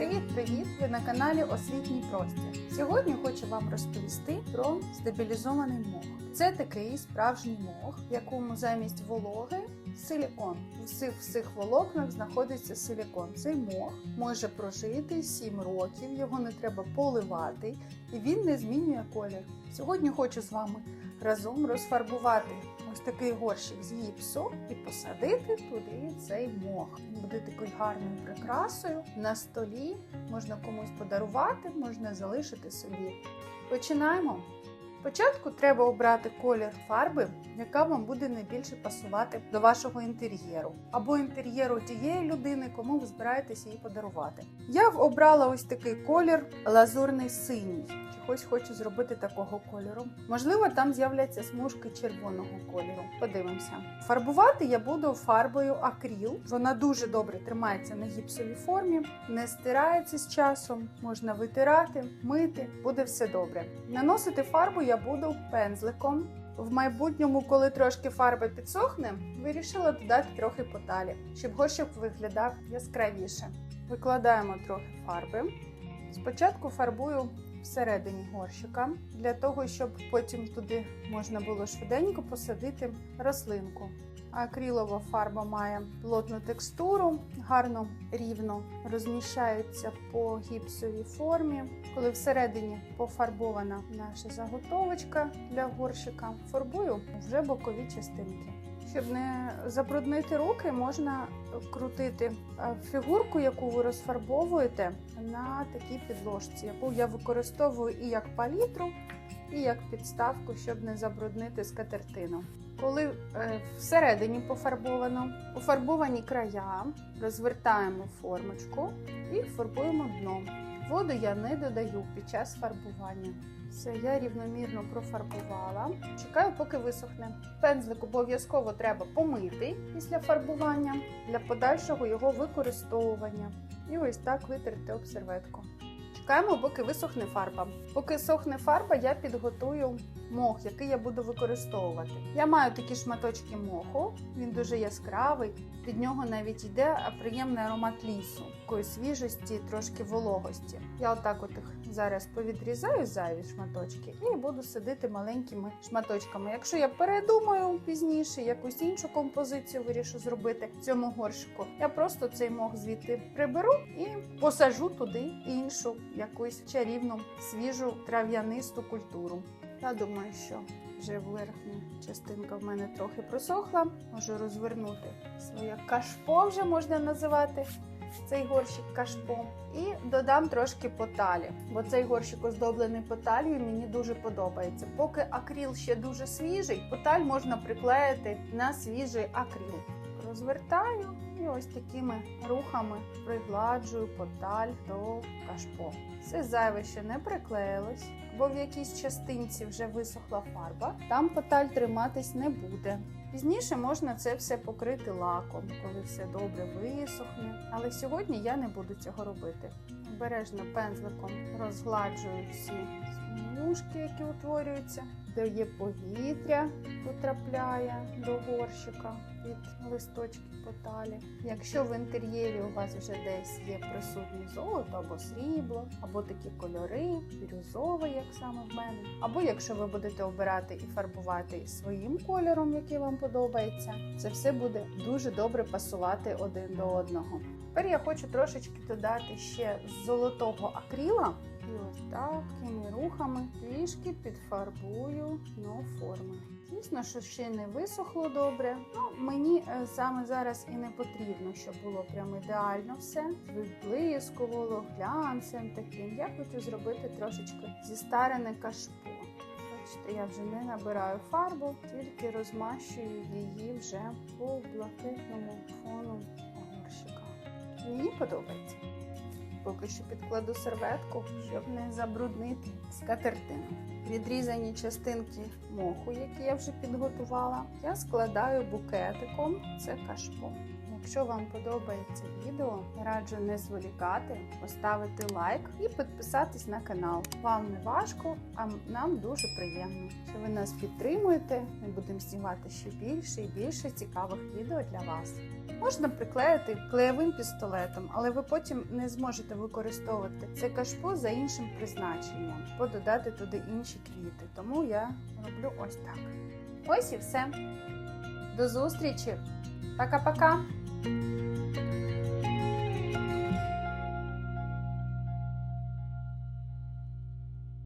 Привіт-привіт! Ви на каналі Освітній простір. Сьогодні хочу вам розповісти про стабілізований мох. Це такий справжній мох, в якому замість вологи силікон. У всіх всіх волокнах знаходиться силікон. Цей мох може прожити 7 років, його не треба поливати, і він не змінює колір. Сьогодні хочу з вами разом розфарбувати ось такий горщик з гіпсу і посадити туди цей мох. Він буде такою гарною прикрасою на столі. Можна комусь подарувати, можна залишити собі. Починаємо. Спочатку треба обрати колір фарби, яка вам буде найбільше пасувати до вашого інтер'єру, або інтер'єру тієї людини, кому ви збираєтесь її подарувати. Я обрала ось такий колір лазурний синій. Чогось хочу зробити такого кольору. Можливо, там з'являться смужки червоного кольору. Подивимося. Фарбувати я буду фарбою акріл. Вона дуже добре тримається на гіпсовій формі, не стирається з часом, можна витирати, мити, буде все добре. Наносити фарбу я буду пензликом. В майбутньому, коли трошки фарба підсохне, вирішила додати трохи поталі, щоб горщик виглядав яскравіше. Викладаємо трохи фарби. Спочатку фарбую всередині горщика, для того, щоб потім туди можна було швиденько посадити рослинку. Акрилова фарба має плотну текстуру, гарно рівно розміщається по гіпсовій формі. Коли всередині пофарбована наша заготовочка для горщика, фарбую вже бокові частинки. Щоб не забруднити руки, можна крутити е, фігурку, яку ви розфарбовуєте, на такій підложці, яку я використовую і як палітру, і як підставку, щоб не забруднити скатертину. Коли е, всередині пофарбовано, пофарбовані края, розвертаємо формочку і фарбуємо дно. Воду я не додаю під час фарбування. Все, я рівномірно профарбувала. Чекаю, поки висохне. Пензлик обов'язково треба помити після фарбування для подальшого його використовування. І ось так витерти об серветку. Чекаємо, поки висохне фарба. Поки сохне фарба, я підготую мох, який я буду використовувати. Я маю такі шматочки моху, він дуже яскравий. Від нього навіть йде приємний аромат лісу, такої свіжості, трошки вологості. Я отак от їх зараз повідрізаю зайві шматочки і буду садити маленькими шматочками. Якщо я передумаю пізніше, якусь іншу композицію вирішу зробити в цьому горщику, я просто цей мох звідти приберу і посажу туди іншу якусь чарівну свіжу трав'янисту культуру. Я думаю, що вже верхня частинка в мене трохи просохла. Можу розвернути своє кашпо, вже можна називати цей горщик кашпо. І додам трошки поталі, бо цей горщик оздоблений поталію мені дуже подобається. Поки акріл ще дуже свіжий, поталь можна приклеїти на свіжий акріл. Розвертаю і ось такими рухами пригладжую поталь до кашпо. Все зайве ще не приклеїлось, бо в якійсь частинці вже висохла фарба, там поталь триматись не буде. Пізніше можна це все покрити лаком, коли все добре висохне. Але сьогодні я не буду цього робити. Обережно пензликом розгладжую всі смужки, які утворюються, де є повітря, потрапляє до горщика від листочків поталі. Якщо в інтер'єрі у вас вже десь є присутнє золото або срібло, або такі кольори, бірюзовий, як саме в мене, або якщо ви будете обирати і фарбувати своїм кольором, який вам подобається, це все буде дуже добре пасувати один до одного. Тепер я хочу трошечки додати ще золотого акріла. І ось такими рухами трішки підфарбую дно форми. Звісно, що ще не висохло добре. Ну, мені е, саме зараз і не потрібно, щоб було прям ідеально все. Виблискувало глянцем таким. Я хочу зробити трошечки зістарене кашпо. Бачите, я вже не набираю фарбу, тільки розмащую її вже по блакитному фону горщика. Мені подобається. Поки що підкладу серветку, щоб не забруднити скатертину. Відрізані частинки моху, які я вже підготувала, я складаю букетиком. Це кашпо. Якщо вам подобається відео, раджу не зволікати, поставити лайк і підписатись на канал. Вам не важко, а нам дуже приємно, що ви нас підтримуєте. Ми будемо знімати ще більше і більше цікавих відео для вас. Можна приклеїти клеєвим пістолетом, але ви потім не зможете використовувати це кашпо за іншим призначенням, або додати туди інші квіти. Тому я роблю ось так. Ось і все. До зустрічі! Пока-пока! thank you